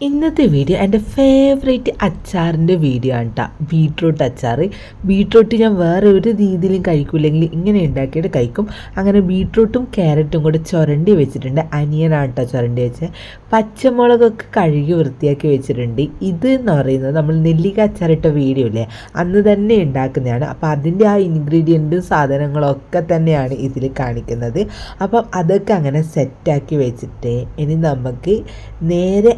ഇന്നത്തെ വീഡിയോ എന്റെ favourite അച്ചാറിന്റെ video ആണ് കേട്ടോ ബീട്രൂട്ട് അച്ചാർ ബീട്രൂട്ട് ഞാൻ വേറെ ഒരു രീതിയിലും കഴിക്കില്ലെങ്കിൽ ഇങ്ങനെ ഉണ്ടാക്കിയിട്ട് കഴിക്കും. അങ്ങനെ ബീട്രൂട്ടും ക്യാരറ്റും കൂടെ ചുരണ്ടി വെച്ചിട്ടുണ്ട്. അനിയനാണ് കേട്ടോ ചുരണ്ടി വെച്ചത് പച്ചമുളകൊക്കെ കഴുകി വൃത്തിയാക്കി വെച്ചിട്ടുണ്ട്. ഇത് എന്ന് പറയുന്നത് നമ്മൾ നെല്ലിക്ക അച്ചാറിട്ട വീഡിയോ ഇല്ലേ? അന്ന് തന്നെ ഉണ്ടാക്കുന്നതാണ്. അപ്പോൾ അതിന്റെ ആ ഇൻഗ്രീഡിയന്റും സാധനങ്ങളൊക്കെ തന്നെയാണ് ഇതിൽ കാണിക്കുന്നത്. അപ്പം അതൊക്കെ അങ്ങനെ സെറ്റാക്കി വെച്ചിട്ട് ഇനി നമുക്ക് നേരെ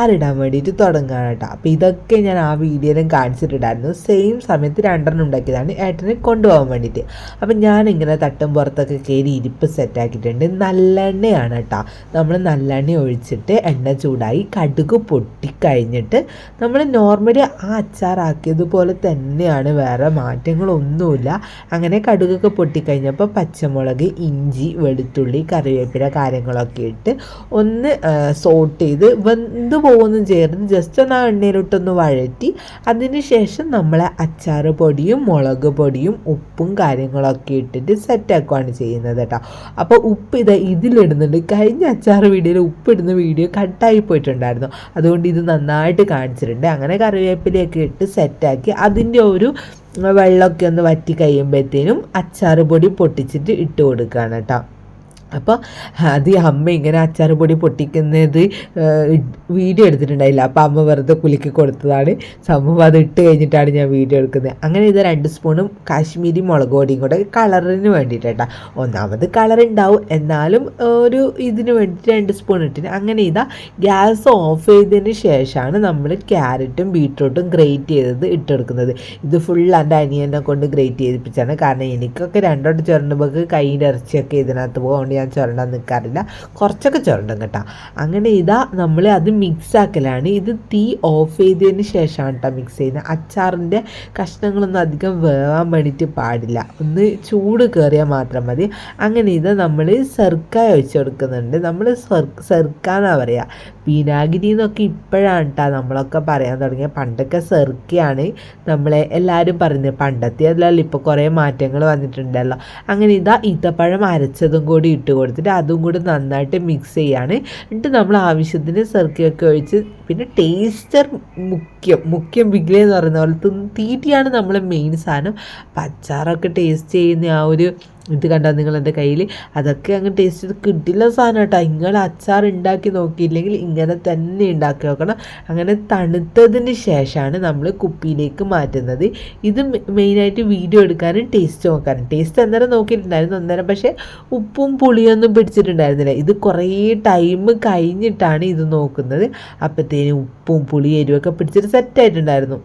അച്ചാറിടാൻ വേണ്ടിയിട്ട് തുടങ്ങുകയാണ് കേട്ടോ അപ്പോൾ ഇതൊക്കെ ഞാൻ ആ വീഡിയോയിലും കാണിച്ചിട്ടുണ്ടായിരുന്നു. സെയിം സമയത്ത് രണ്ടെണ്ണം ഉണ്ടാക്കിയതാണ് ഏട്ടനെ കൊണ്ടുപോകാൻ വേണ്ടിയിട്ട്. അപ്പം ഞാനിങ്ങനെ തട്ടും പുറത്തൊക്കെ കയറി ഇരിപ്പ് സെറ്റാക്കിയിട്ടുണ്ട് നല്ലെണ്ണയാണ് കേട്ടോ. നമ്മൾ നല്ലെണ്ണ ഒഴിച്ചിട്ട് എണ്ണ ചൂടായി കടുക് പൊട്ടിക്കഴിഞ്ഞിട്ട് നമ്മൾ നോർമലി ആ അച്ചാറാക്കിയതുപോലെ തന്നെയാണ്. വേറെ മാറ്റങ്ങളൊന്നുമില്ല. അങ്ങനെ കടുകൊക്കെ പൊട്ടിക്കഴിഞ്ഞപ്പോൾ പച്ചമുളക് ഇഞ്ചി വെളുത്തുള്ളി കറിവേപ്പില കാര്യങ്ങളൊക്കെ ഇട്ട് ഒന്ന് സോട്ട് ചെയ്ത് വെന്ത് പോകുന്നു ചേർന്ന് ജസ്റ്റ് ഒന്ന് ആ എണ്ണയിലിട്ടൊന്ന് വഴറ്റി. അതിന് ശേഷം നമ്മൾ അച്ചാർ പൊടിയും മുളക് പൊടിയും ഉപ്പും കാര്യങ്ങളൊക്കെ ഇട്ടിട്ട് സെറ്റാക്കുകയാണ് ചെയ്യുന്നത് കേട്ടോ അപ്പോൾ ഉപ്പ് ഇത് ഇതിലിടുന്നുണ്ട്. കഴിഞ്ഞ അച്ചാർ വീഡിയോയിൽ ഉപ്പിടുന്ന വീഡിയോ കട്ടായി പോയിട്ടുണ്ടായിരുന്നു. അതുകൊണ്ട് ഇത് നന്നായിട്ട് കാണിച്ചിട്ടുണ്ട്. അങ്ങനെ കറിവേപ്പിലയൊക്കെ ഇട്ട് സെറ്റാക്കി അതിന്റെ ഒരു വെള്ളമൊക്കെ ഒന്ന് വറ്റി കഴിയുമ്പോഴത്തേനും അച്ചാർ പൊടി പൊട്ടിച്ചിട്ട് ഇട്ട് കൊടുക്കുകയാണ് കേട്ടോ അപ്പോൾ അത് ഈ അമ്മ ഇങ്ങനെ അച്ചാർ പൊടി പൊട്ടിക്കുന്നത് വീഡിയോ എടുത്തിട്ടുണ്ടായില്ല. അപ്പോൾ അമ്മ വെറുതെ കുലുക്കി കൊടുത്തതാണ്. സംഭവം അത് ഇട്ട് കഴിഞ്ഞിട്ടാണ് ഞാൻ വീഡിയോ എടുക്കുന്നത്. അങ്ങനെ ഇത് രണ്ട് സ്പൂണും കാശ്മീരി മുളക് പൊടിയും കൂടെ കളറിന് വേണ്ടിയിട്ടാ. ഒന്നാമത് കളർ ഉണ്ടാവും എന്നാലും ഒരു ഇതിന് വേണ്ടിയിട്ട് രണ്ട് സ്പൂൺ ഇട്ടിന്. അങ്ങനെ ഇതാ ഗ്യാസ് ഓഫ് ചെയ്തതിന് ശേഷമാണ് നമ്മൾ ക്യാരറ്റും ബീട്രൂട്ടും ഗ്രേറ്റ് ചെയ്തത് ഇട്ടെടുക്കുന്നത്. ഇത് ഫുൾ എന്റെ അനിയനെ കൊണ്ട് ഗ്രേറ്റ് ചെയ്തിപ്പിച്ചാണ് കാരണം എനിക്കൊക്കെ രണ്ടോട്ട് ചുരണ്ടുമ്പോൾ കൈയിന്റെ ഇറച്ചിയൊക്കെ ഇതിനകത്ത് പോകുകൊണ്ട് ഞാൻ ചുരണ്ടാൻ നിൽക്കാറില്ല കുറച്ചൊക്കെ ചുരണ്ടും കേട്ടോ. അങ്ങനെ ഇതാ നമ്മൾ അത് മിക്സ് ആക്കലാണ്. ഇത് തീ ഓഫ് ചെയ്തതിന് ശേഷമാണ് കേട്ടോ മിക്സ് ചെയ്യുന്നത്. അച്ചാറിന്റെ കഷ്ണങ്ങളൊന്നും അധികം വേവാൻ വേണ്ടിയിട്ട് പാടില്ല. ഒന്ന് ചൂട് കയറിയാൽ മാത്രം മതി. അങ്ങനെ ഇത് നമ്മൾ സെർക്ക ഒഴിച്ചു കൊടുക്കുന്നുണ്ട്. നമ്മൾ സെർക്ക എന്നാണ് പറയുക വിനാഗിരി എന്നൊക്കെ ഇപ്പോഴാണ് കേട്ടോ നമ്മളൊക്കെ പറയാൻ തുടങ്ങിയത് പണ്ടൊക്കെ സെർക്കയാണ് നമ്മളെ എല്ലാവരും പറയുന്നത്. പണ്ടത്തെ അല്ലല്ലോ ഇപ്പോൾ കുറേ മാറ്റങ്ങൾ വന്നിട്ടുണ്ടല്ലോ. അങ്ങനെ ഇതാ ഈത്തപ്പഴം അരച്ചതും കൂടി ഇട്ട് കൊടുത്തിട്ട് അതും കൂടി നന്നായിട്ട് മിക്സ് ചെയ്യാണ്. എന്നിട്ട് നമ്മൾ ആവശ്യത്തിന് സർക്കിയൊക്കെ ഒഴിച്ച് പിന്നെ ടേസ്റ്റർ മുഖ്യം മുഖ്യം ബിഗ്ലേ എന്ന് പറയുന്ന പോലെ തീറ്റിയാണ് നമ്മളെ മെയിൻ സാധനം. അപ്പം അച്ചാറൊക്കെ ടേസ്റ്റ് ചെയ്യുന്ന ആ ഒരു ഇത് കണ്ടാൽ നിങ്ങൾ എന്റെ കയ്യിൽ അതൊക്കെ അങ്ങ് ടേസ്റ്റ് ചെയ്ത് കിട്ടില്ല സാധനം കേട്ടോ. നിങ്ങൾ അച്ചാർ ഉണ്ടാക്കി നോക്കിയില്ലെങ്കിൽ ഇങ്ങനെ തന്നെ ഉണ്ടാക്കി നോക്കണം. അങ്ങനെ തണുത്തതിന് ശേഷമാണ് നമ്മൾ കുപ്പിയിലേക്ക് മാറ്റുന്നത്. ഇത് മെയിനായിട്ട് വീഡിയോ എടുക്കാനും ടേസ്റ്റ് നോക്കാനും. ടേസ്റ്റ് അന്നേരം നോക്കിയിട്ടുണ്ടായിരുന്നു. അന്നേരം പക്ഷേ ഉപ്പും പുളിയൊന്നും പിടിച്ചിട്ടുണ്ടായിരുന്നില്ല. ഇത് കുറേ ടൈം കഴിഞ്ഞിട്ടാണ് ഇത് നോക്കുന്നത്. അപ്പോഴത്തേനും ഉപ്പും പുളി എരിവൊക്കെ പിടിച്ചിട്ട് സെറ്റായിട്ടുണ്ടായിരുന്നു